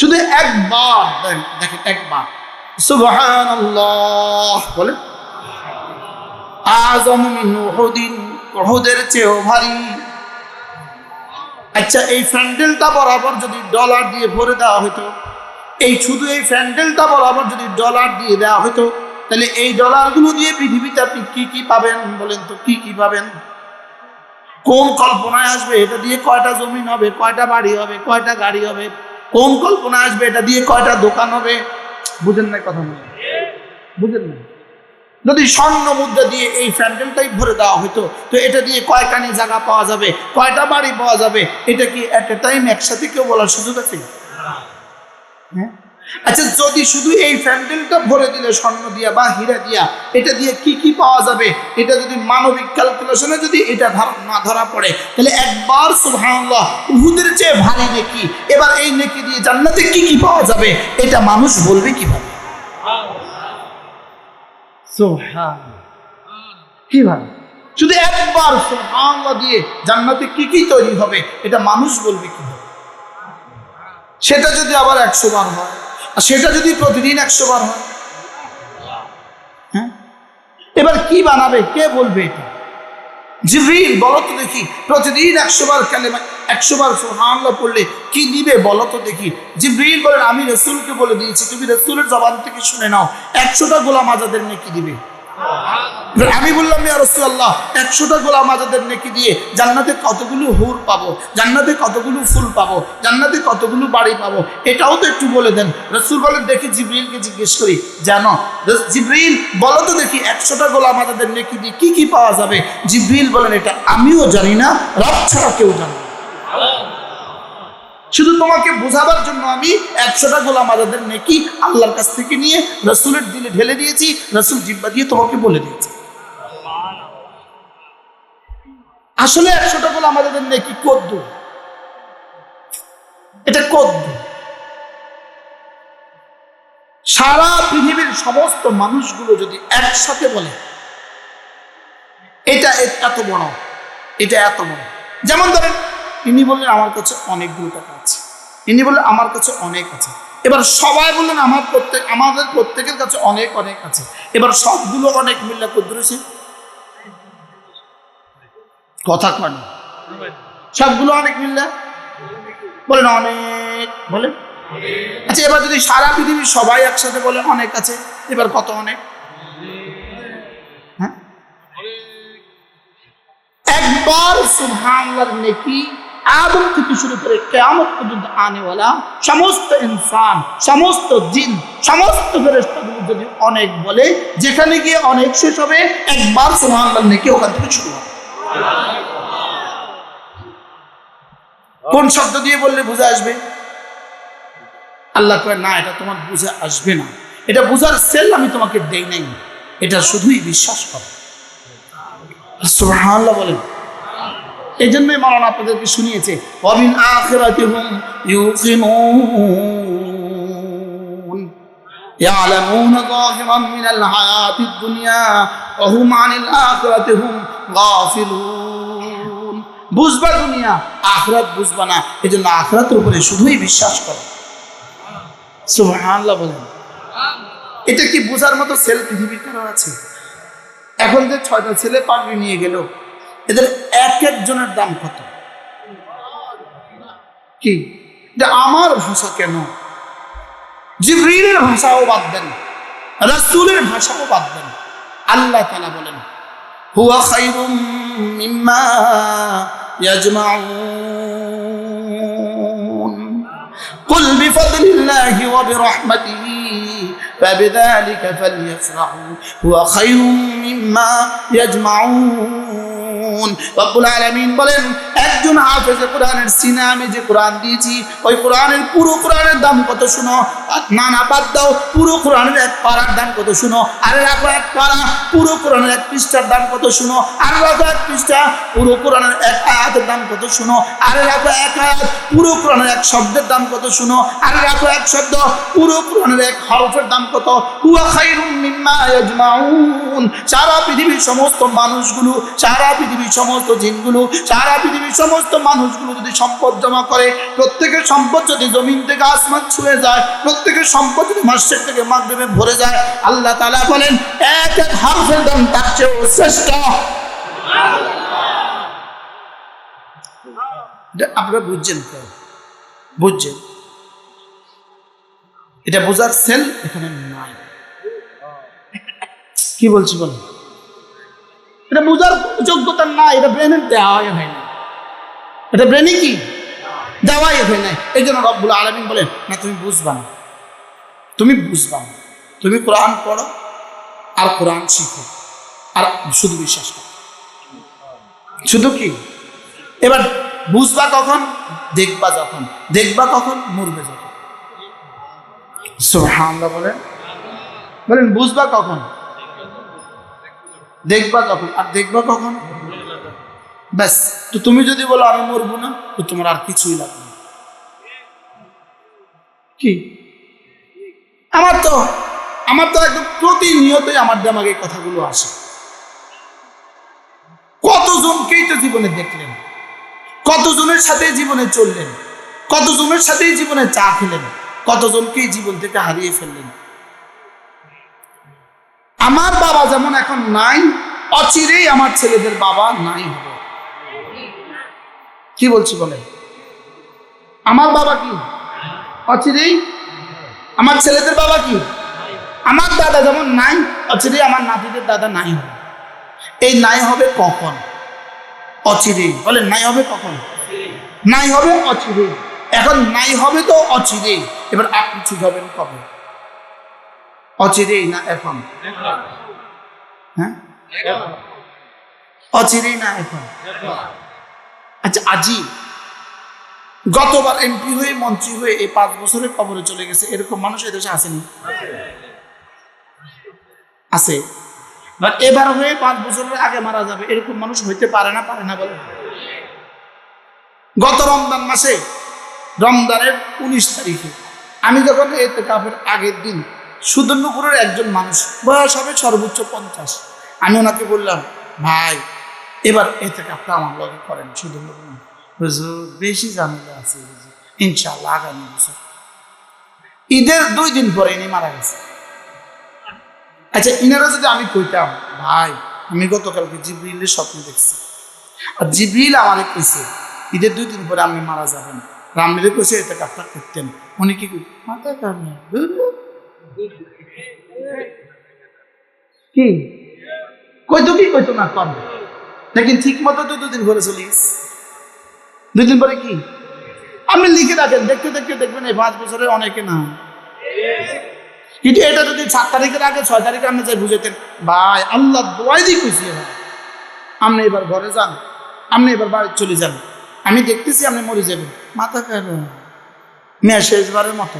শুধু একবার দেখেন একবার। সুবহানাল্লাহ, বলেন। আজম মিন উহুদিন, উহুদের চেয়েও ভারী। আচ্ছা এই ফ্যান্ডেলটা বরাবর যদি ডলার দিয়ে ভরে দেওয়া হতো এই শুধু এই ফ্যান্ডেলটা বরাবর যদি ডলার দিয়ে দেওয়া হতো তাহলে এই ডলারগুলো দিয়ে পৃথিবীতে আপনি কি কি পাবেন বলেন তো, কি কি পাবেন? কোন কল্পনায় আসবে? এটা দিয়ে কয়টা জমিন হবে, কয়টা বাড়ি হবে, কয়টা গাড়ি হবে? কোন কল্পনা আসবে? এটা দিয়ে কয়টা দোকান হবে? বুঝেন না কথা বলে বুঝেন না যদি স্বর্ণ মুদ্রা দিয়ে এই প্যান্ডেলটাই ভরে দেওয়া হতো তো এটা দিয়ে কয়খানি জায়গা পাওয়া যাবে? কয়টা বাড়ি পাওয়া যাবে? এটা কি একটা এ টাইম একসাথে কেউ বলার সুযোগ আছে? হ্যাঁ? আচ্ছা যদি শুধু এই প্যান্ডেলটা ভরে দিলে স্বর্ণ দিয়া বা হীরা দিয়া এটা দিয়ে কি কি পাওয়া যাবে? এটা যদি মানবিক ক্যালকুলেশনে যদি এটা না ধরা পড়ে তাহলে একবার সুবহানাল্লাহ উহুদের চেয়ে ভারী নেকি। এবার এই নেকি দিয়ে জান্নাতে কি কি পাওয়া যাবে? এটা মানুষ বলবে কীভাবে? কীভাবে? শুধু একবার সুবহানাল্লাহ দিয়ে জান্নাতে কি কি তৈরি হবে এটা মানুষ বলবে কীভাবে? সেটা যদি আবার একশো বার হয়। আর সেটা যদি প্রতিদিন একশো বার হয়? হ্যাঁ? এবার কি বানাবে? কে বলবে এটা? জিবরিল, বলো তো দেখি। প্রতিদিন একশো বার কালেমা, একশো বার সুবহানাল্লাহ পড়লে কি দিবে? বলো তো দেখি। জিবরিল বলেন, আমি রসুলকে বলে দিয়েছি। তুমি রসুলের জবান থেকে শুনে নাও। একশোটা গোলাম আজাদের নিয়ে কি দিবে? আমি বললাম, ইয়া রাসূলুল্লাহ, একশোটা গোলাম আজাদের নেকি দিয়ে জান্নাতে কতগুলো হুর পাবো, জান্নাতে কতগুলো ফুল পাবো, জান্নাতে কতগুলো বাড়ি পাবো, এটাও তো একটু বলে দেন। রসুল বলেন, দেখি জিব্রিলকে জিজ্ঞেস করি, জানো। জিব্রিল, বলো তো দেখি, একশোটা গোলাম আজাদের নেকি দিয়ে কি কি পাওয়া যাবে? জিব্রিল বলেন, এটা আমিও জানি না, রব ছাড়া কেউ জানে শুধু তোমাকে বোঝাবার জন্য আমি একশোটা গোলাম আজাদের নেকি আল্লাহর কাছ থেকে নিয়ে রসুলের দিলে ঢেলে দিয়েছি, রসুল জিব্বা দিয়ে তোমাকে বলে দিয়েছি। আসলে একশোটা গোলাম আজাদের নেকি কদ্দু? এটা কদ্দু। সারা পৃথিবীর সমস্ত মানুষগুলো যদি একসাথে বলে, এটা এত বড়, এটা এত বড়। যেমন ধরেন, ইনি বললেন, আমার কাছে অনেকগুলো টাকা আছে। ইনি বললেন, আমার কাছে অনেক আছে। এবার সবাই বললেন, আমার প্রত্যেক, আমাদের প্রত্যেকের কাছে অনেক অনেক আছে। এবার সবগুলো অনেক মিল্লা কদ্দুরেছে কথা কন। সবগুলো অনেক মিল্লা? বলেন অনেক, বলেন। আচ্ছা এবার যদি সারা পৃথিবীর সবাই একসাথে বলে অনেক আছে, এবার কত অনেক? হ্যাঁ? একবার সুবহানাল্লাহর নেকি আদম থেকে শুরু করে কেয়ামত পর্যন্ত আনেওয়ালা সমস্ত ইনসান, সমস্ত জিন, সমস্ত ফেরেশতাগুলো যদি অনেক বলে, যেখানে গিয়ে অনেক শেষ হবে, একবার সুবহানাল্লাহর নেকি ওখান থেকে শুরু হবে। কোন শব্দ দিয়ে বললে বুঝে আসবে? আল্লাহ কয়, না, এটা তোমার বুঝে আসবে না। এটা বুঝার সেল আমি তোমাকে দেই নাই। এটা শুধুই বিশ্বাস করো। সুবহানাল্লাহ বলেন। এই জন্যই মাওলানা আপনাদেরকে শুনিয়েছে অমিন আখিরাতিহুম ইউকিনুন, ইয়ালামুনা যাহিরাম মিনাল হায়াতিদ দুনিয়া ওয়া হুম আনিল আখিরাতিহুম বুঝবা দুনিয়া, আখরাত বুঝবা না। এই জন্য আখরাতের উপরে শুধুই বিশ্বাস করো। সুবহানাল্লাহ বলেন। এটা কি বুঝার মতো সেল পৃথিবীর কারও আছে? এখন যে ছয়টা ছেলে পাগড়ি নিয়ে গেল, এদের এক একজনের দাম কত? কি? আমার ভাষা কেন? জিবরিলের ভাষাও বাদ দেন, রাসুলের ভাষাও বাদ দেন। আল্লাহ তালা বলেন هو خير مما يجمعون. قل بفضل الله وبرحمته فبذلك فليفرحوا هو خير مما يجمعون. রব্বুল আলামিন বলেন, একজন কোরআনের সিনা আমি যে কোরআন দিয়েছি, ওই কোরআনের পুরো কোরআনের দাম কত শুনো? বাদ দাও, পুরো কোরআনের এক পারার দাম কত শুনো? আরে রাখো এক পারা, পুরো কোরআনের এক পৃষ্ঠার দাম কত শুনো? আর রাখো এক পৃষ্ঠা, পুরো কোরআনের এক আয়াতের দাম কত শুনো? রাখো এক আয়াত, পুরো কোরআনের এক শব্দের দাম কত শুনো? আরে রাখো এক শব্দ, পুরো কোরআনের এক হরফের দাম কত? হুয়া মিম্মা ইয়াজমাউন। সারা পৃথিবীর সমস্ত মানুষগুলো, সারা পৃথিবীর সমস্ত জিনগুলো, সারা পৃথিবীর সমস্ত মানুষগুলো যদি সম্পদ জমা করে, প্রত্যেকের সম্পদ যদি জমিন থেকে আসমান ছুঁয়ে যায়, প্রত্যেকের সম্পদ যদি মাসের থেকে মাগরিবে ভরে যায়, আল্লাহ তালা বলেন, এক এক হারফের দাম তার চেয়েও শ্রেষ্ঠ। আপনারা বুঝছেন তো? বুঝছেন? এটা বোঝার সেল এখানে নাই। কি বলছি বল এটা বোঝার যোগ্যতা না এটা ব্রেনের দেওয়াই হয় না এটা ব্রেনে কি? দেওয়াই হয় না এই জন্য রব্বুল আলমিন বলেন, না, তুমি বুঝবা না। তুমি বুঝবা না। তুমি কোরআন পড়ো আর কোরআন শিখো আর শুধু বিশ্বাস করো। শুধু কি? এবার বুঝবা কখন? দেখবা যখন। দেখবা কখন? মরবে যখন। সুবহানাল্লাহ বলেন। বলেন, বুঝবা কখন? দেখবা কখন আর দেখবা কখন? ব্যাস, তো তুমি যদি বলো আমি মরবো না, তো তোমার আর কিছুই লাগবে কি? আমার তো আমার তো একদম প্রতিনিয়তই আমার দেমাগে কথাগুলো আসে। কতজনকেই তো জীবনে দেখলেন? কতজনের সাথে জীবনে চললেন? কতজনের সাথেই জীবনে চা খেলেন? কতজনকেই জীবন থেকে হারিয়ে ফেললেন? আমার বাবা যেমন এখন নাই, অচিরেই আমার ছেলেদের বাবা নাই হবে। কি বলছি বলে? আমার বাবা কি? অচিরেই? আমার ছেলেদের বাবা কি? আমার দাদা যেমন নাই, অচিরেই আমার নাতিদের দাদা নাই হবে। এই নাই হবে কখন? অচিরেই। বলে নাই হবে কখন? নাই হবে অচিরেই। এখন নাই হবে তো অচিরেই। এবার আপনি ঠিক হবেন কবে? অচিরেই না, এখন। হ্যাঁ? অচিরেই না, এখন। আচ্ছা আজি গতবার এমপি হয়ে, মন্ত্রী হয়ে এই পাঁচ কবরে চলে গেছে, এরকম মানুষ এদেশে আসেনি? আছে। এবার হয়ে পাঁচ বছরের আগে মারা যাবে, এরকম মানুষ হইতে পারে না পারে না বলে। গত রমজান মাসে, রমজানের উনিশ তারিখে, আমি যখন এতে কাপের আগের দিন সুদর্ণপুরের একজন মানুষ। বয়স হবে সর্বোচ্চ পঞ্চাশ। আমি ওনাকে বললাম, ভাই, এবার এতে কাপটা আমার লগে করেন সুদর্ণপুর। বেশি ঝামেলা আছে হুজুর। ইনশাল্লাহ আগামী বছর। ঈদের দুই দিন পরে ইনি মারা গেছে। আচ্ছা ইনারা যদি আমি কইতাম, ভাই, আমি গতকালকে জিবরিলের স্বপ্ন দেখছি। আর জিবরিল আমারে কইছে, ঈদের দুই দিন পরে আপনি মারা যাবেন। রামনিরে কইছে এটা কাপটা করতেন। উনি কি মাথা কামে কি? কইতো কি কইতো না লেকিন ঠিক মতো তো দুদিন পরে চলে গেছে। দুই দিন পরে কি? আপনি লিখে রাখেন, দেখতে দেখতে দেখবেন এই পাঁচ বছরে অনেকে না। কিন্তু এটা যদি সাত তারিখের আগে, ছয় তারিখে আপনি যাই বুঝেতেন ভাই, আল্লাহ দোয়াই দিয়ে খুশি আপনি এবার ঘরে যান, আপনি এবার বাড়ি চলে যান। আমি দেখতেছি আপনি মরে যাবেন। মাথা কেন মেয়ে শেষবারের মতো।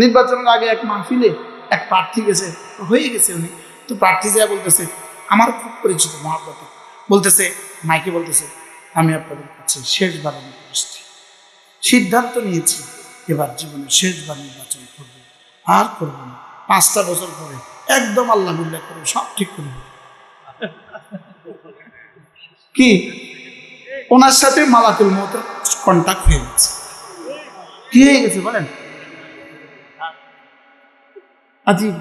নির্বাচনের আগে এক মাহফিলে এক প্রার্থী গেছে, হয়ে গেছে উনি। তো প্রার্থী যা বলতেছে, আমার খুব পরিচিত মহাব্বত বলতেছে, মাইকে বলতেছে, আমি আপনাদের কাছে শেষবারের মতো আসছি সিদ্ধান্ত নিয়েছি, এবার জীবনে শেষবার নির্বাচন করব। আর করব না। পাঁচটা বছর পরে একদম আল্লাহ বিল্লাহ করে সব ঠিক করব কি? ওনার সাথে মালাকুল মতের কন্ট্যাক্ট হয়ে গেছে। কি হয়ে গেছে বলেন? আজিব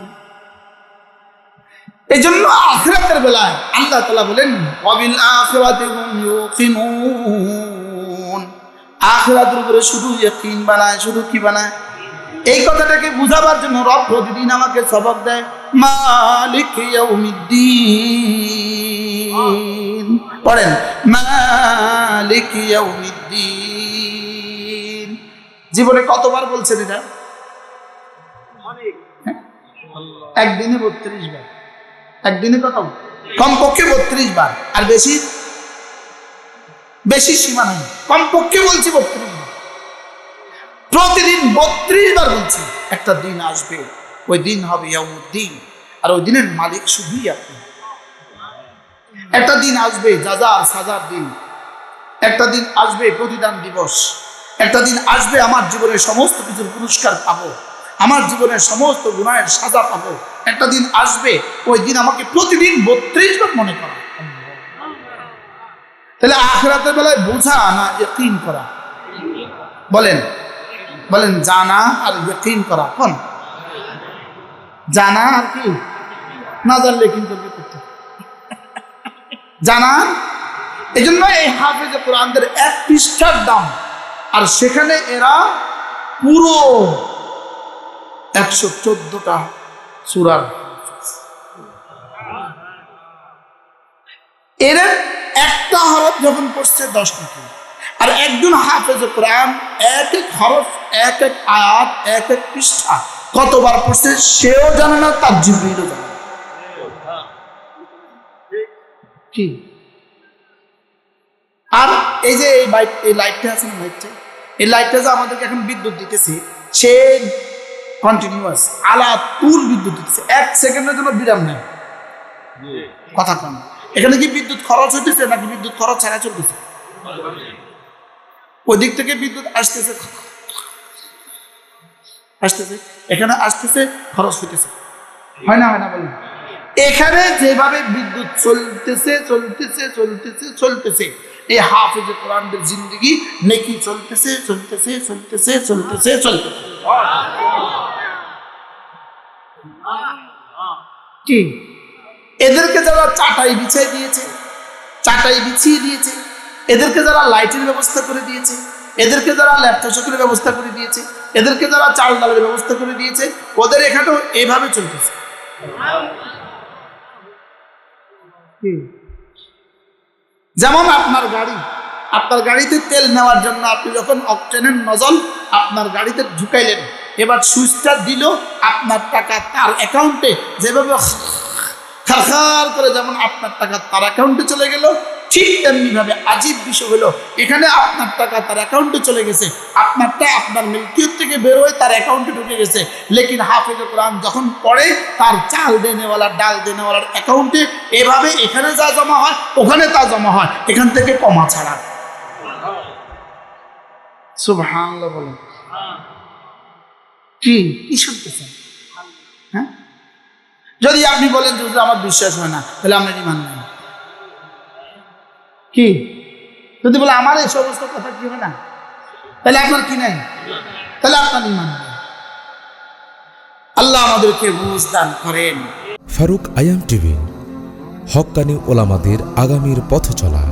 এই জন্য আখিরাতের বেলায় আল্লাহ তালা বলেন, ওয়াবিল আখিরাতি আখিরাতের উপরে শুধু ইয়াকিন বানায়, শুধু কি বানায়? এই কথাটাকে বুঝাবার জন্য রব প্রতিদিন আমাকে সবক দেয়, মালিক ইয়াউমিদ্দিন। পড়েন, মালিক ইয়াউমিদ্দিন। জীবনে কতবার বলছেন এটা? একদিনে বত্রিশ বার। একদিনে কত? কমপক্ষে বত্রিশ বার। আর বেশি? বেশি সীমা নাই। কমপক্ষে বলছি বত্রিশ বার। প্রতিদিন বত্রিশ বার বলছি, একটা দিন আসবে, ওই দিন হবে দিন আর ওই দিনের মালিক শুধুই আপনি। একটা দিন আসবে যাজার সাজার দিন। একটা দিন আসবে প্রতিদান দিবস। একটা দিন আসবে, আমার জীবনের সমস্ত কিছুর পুরস্কার পাবো। আমার জীবনের সমস্ত গুণায়ের সাজা পাবো। একটা দিন আসবে, ওই দিন আমাকে প্রতিদিন বত্রিশ বার মনে করা। তাহলে আখরাতের বেলায় বোঝা না ইয়কিন করা? বলেন বলেন, জানা আর ইয়কিন করা, কোন? জানা আর কি? না জানলে কিন্তু করতে জানা? এই জন্য এই হাফেজে কোরআনদের এক পৃষ্ঠার দাম। আর সেখানে এরা পুরো একশো চোদ্দটা সুরার এর একটা হরফ যখন পড়ছে দশ নাকি আর একজন হাফেজ কোরআন, এক এক হরফ, এক এক আয়াত, এক এক পৃষ্ঠা। কতবার পড়ছে সেও জানে না, তার জিবরিলও জানে আর এই যে এই বাইক এই লাইটটা আছে না এই লাইটটা যে আমাদেরকে এখন বিদ্যুৎ দিতেছে, সে কন্টিনিউয়াস আলা তুল বিদ্যুৎ দিতেছে এক সেকেন্ডের জন্য বিরাম নেই। কথা কম এখানে কি বিদ্যুৎ খরচ হইতেছে নাকি বিদ্যুৎ খরচ ছাড়া চলতেছে? ওই দিক থেকে বিদ্যুৎ আসতেছে। আসতেছে। এখানে আসতেছে খরচ হইতেছে। হয় না হয় না বলুন। এখানে যেভাবে বিদ্যুৎ চলতেছে চলতেছে চলতেছে চলতেছে এই হাফেজ কোরআনদের জিন্দগি নেকি চলতেছে চলতেছে চলতেছে চলতেছে চলতেছে। কি? এদেরকে যারা চাটাই বিছিয়ে দিয়েছে চাটাই বিছিয়ে দিয়েছে এদেরকে যারা লাইটের ব্যবস্থা করে দিয়েছে এদেরকে যারা ল্যাপটপ চকের ব্যবস্থা করে দিয়েছে এদেরকে যারা চাল ডালের ব্যবস্থা করে দিয়েছে ওদের এখানেও এইভাবে চলতেছে। যেমন আপনার গাড়ি আপনার গাড়িতে তেল নেওয়ার জন্য আপনি যখন অকটেনের নজল আপনার গাড়িতে ঢুকাইলেন এবার সুইচটা দিল, আপনার টাকা তার অ্যাকাউন্টে যেভাবে খার করে যেমন আপনার টাকা তার অ্যাকাউন্টে চলে গেল, ঠিক তেমনি ভাবে আজীব বিষয় হলো, এখানে আপনার টাকা তার অ্যাকাউন্টে চলে গেছে। আপনারটা আপনার মিল্কিয়ত থেকে বের হয়ে তার অ্যাকাউন্টে ঢুকে গেছে। লেকিন হাফেজ কোরআন যখন পড়ে, তার চাল দেনেওয়ালা, ডাল দেনেওয়ালার অ্যাকাউন্টে এভাবে এখানে যা জমা হয়, ওখানে তা জমা হয়। এখান থেকে কমা ছাড়া। সুবহানাল্লাহ বলেন। কি কি শুনতেছেন? হ্যাঁ? যদি আপনি বলেন যে আমার বিশ্বাস হয় না, তাহলে আপনার ইমান নাই। কি? যদি বলে আমার এই সমস্ত কথা কি হয় না? তাহলে আপনার কি নাই? তাহলে আপনার ইমান নেই। আল্লাহ আমাদেরকে বুঝ দান করেন। ফারুক আয়াম টিভি হক্কানি ওলামাদের আগামীর পথ চলা